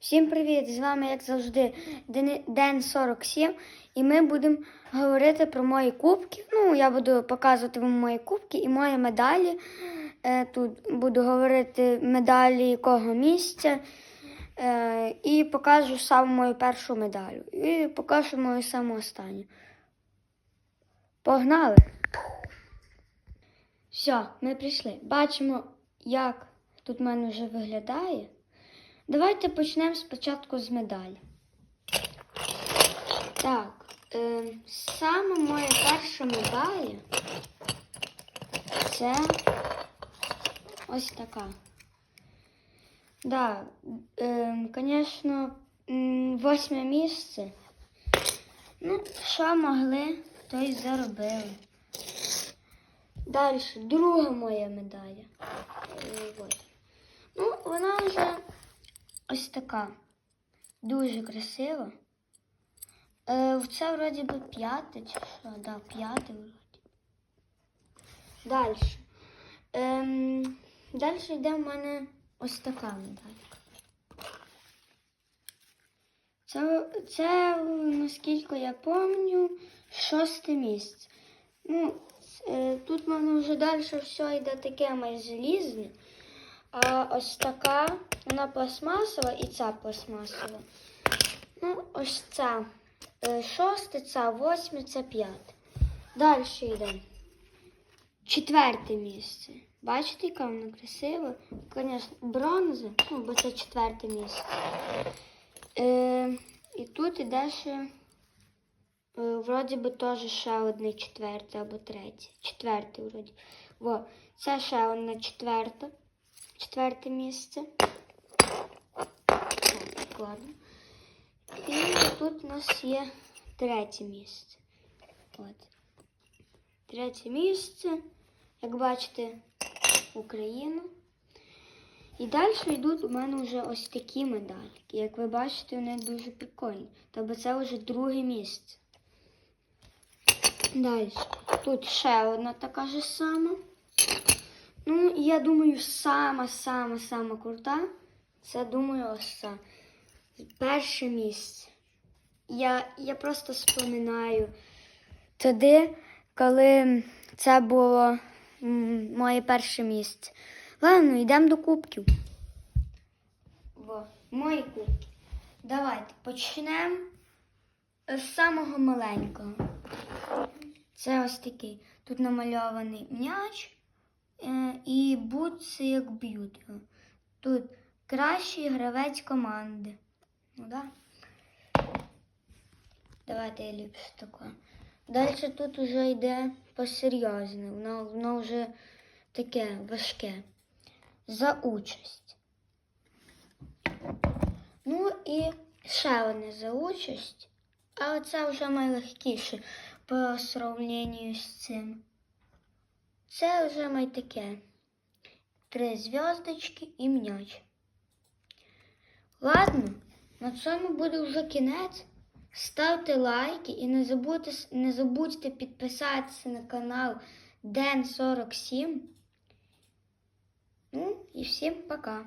Всім привіт! З вами, як завжди, Дени- Ден 47, і ми будемо говорити про мої кубки. Ну, я буду показувати вам мої кубки і мої медалі. Е, Тут буду говорити медалі якого місця. Е, І покажу саму мою першу медалю. І покажу мою саму останню. Погнали! Все, ми прийшли. Бачимо, як тут в мене вже виглядає. Давайте почнемо спочатку з медалі. Так, е, саме моя перша медаль це ось така. Да, е, звісно, м, восьме місце. Ну, що могли, то й заробили. Далі, друга моя медаля. Е, от. Ну, вона вже ось така. Дуже красива. Е, це вроді би п'яте чи що? Да, п'яте вроді. Далі. Ем, далі йде в мене ось така медалька. Це, це, наскільки я пам'ятаю, шосте місце. Ну, е, тут в мене вже далі все йде таке майже залізне. А ось така, вона пластмасова і ця пластмасова. Ну, ось ця е, шосте, ця восьме, це п'яте. Далі йде. Четверте місце. Бачите, яка вона красива? Звісно, бронза, ну, бо це четверте місце. Е, і тут іде ще, е, вроді би теж ще одне четверте або третє. Четверте вроді. Во, це ще одне четверте. Четверте місце. Так, ладно. І тут у нас є третє місце. От. Третє місце. Як бачите, Україна. І далі йдуть у мене вже ось такі медальки. Як ви бачите, вони дуже прикольні. Тобто це вже друге місце. Далі. Тут ще одна така ж сама. Ну, я думаю, сама-сама-сама крута. Це думаю, ось це. Перше місце. Я, я просто споминаю тоді, коли це було моє перше місце. Ладно, йдемо до кубків. Во, мої кубки. Давайте почнемо з самого маленького. Це ось такий. Тут намальований м'яч і бутси як б'ють. Тут кращий гравець команди. Ну да. Давайте я ліпше таке. Далі тут вже йде посерйозне, воно, воно вже таке важке. За участь. Ну і ще одне за участь. Але це вже найлегкіше по сравненню з цим. Це вже май таке. Три зв'язочки і м'яч. Ладно, на цьому буде вже кінець. Ставте лайки і не забудьте, не забудьте підписатися на канал Ден 47. Ну і всім пока.